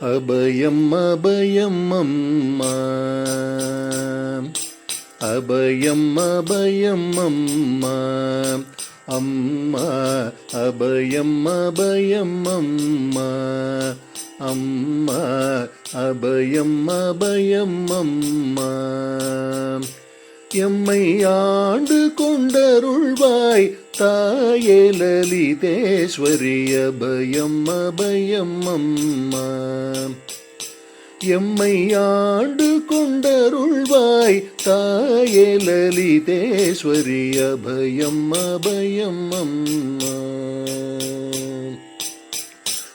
அபயம் அபயம் அம்மா. அபயம் அபயம் அம்மா. அம்மா அபயம் அபயம் அம்மா. அம்மா அபயம் அபயம் அம்மா. எம்மை ஆண்டு கொண்டருள்வாய் தாயே லலிதேஸ்வரி அபயம் அபயம் அம்மா எம்மை ஆண்டு கொண்டருள்வாய் தாயே லலிதேஸ்வரி அபயம் அபயம் அம்மா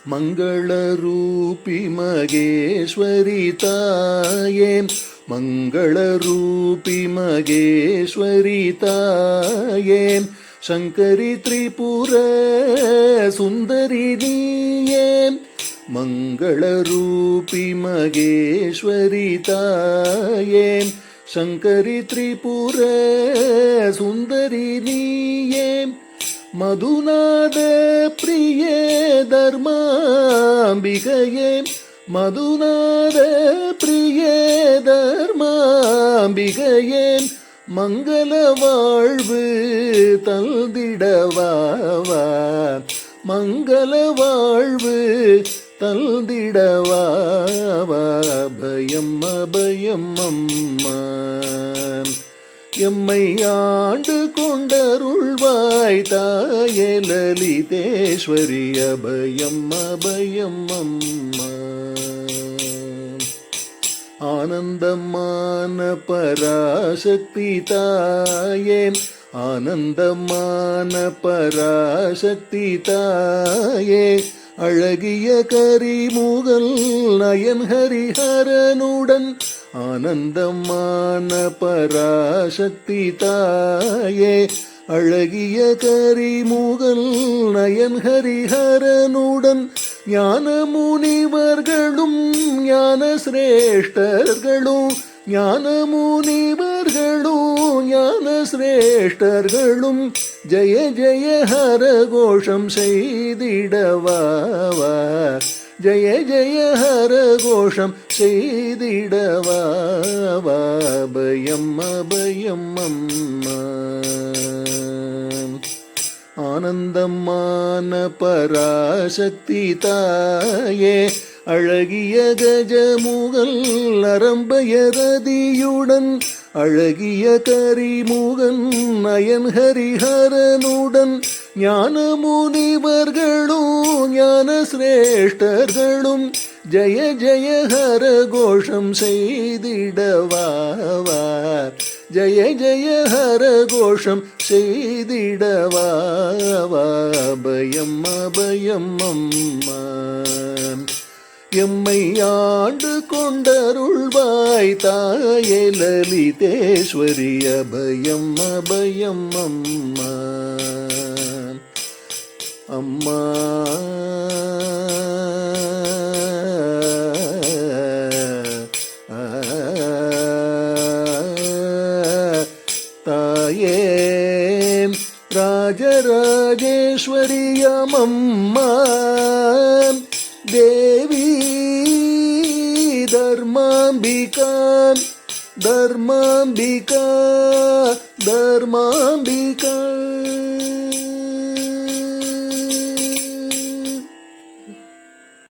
மங்களரூபி மகேஸ்வரி தாயே மங்களரூபி மகேஸ்வரி தாயே சங்கரி திரிபுர சுந்தரி நீயே. மங்களரூபி மகேஸ்வரி தாயே. சங்கரி திரிபுர சுந்தரி நீயே. மதுநாத பிரிய தர்மாம்பிகையே. மதுநாத பிரிய தர்மாம்பிகையே. மங்கள வாழ்வு தல்திடவாவா மங்கள வாழ்வு தல்திடவாவா பயம் அபயம் அம்மா. எம்மை ஆண்டு கொண்டருள்வாய் தாயே லலிதேஸ்வரி. அபயம் அபயம் அம்மா. ஆனந்தமான பராசக்தி தாயேன் ஆனந்தமான பராசக்தி தாயே அழகிய கரிமுகல் நயன் ஹரிஹரனுடன். ஆனந்தமான பராசக்தி தாயே அழகிய கரிமுகல் நயன் ஹரிஹரனுடன். ஞான முனிவர்களும் ஞான சிரேஷ்டர்களும் ஞான முனிவர்களும் ஞான சிரேஷ்டர்களும் ஜெய ஜெய ஹர கோஷம் செய்திடவாவா ஜெய ஜெய ஹர கோஷம் செய்திடவாவா பயம் அபயம் அம்மா ஆனந்தமான பராசக்தி தாயே அழகிய கஜமுகல் நரம்பயரதியுடன் அழகிய கரிமுகன் நயன் ஹரிஹரனுடன் ஞான முனிவர்களும் ஞான சிரேஷ்டர்களும் ஜய ஜய ஹர கோஷம் செய்திடவாவார். ஜய ஜய ஹர கோஷம் செய்திடவாவா பயம் அபயம் அம்மா. எம்மை ஆண்டு கொண்டருள்வாய் தாயே லலிதேஸ்வரி அபயம் அபயம் அம்மா. அம்மா. തായേ രാജരാജേശ്വരിയമ്മ ദേവി ധർമാംബിക ധർമാംബിക ധർമാംബിക.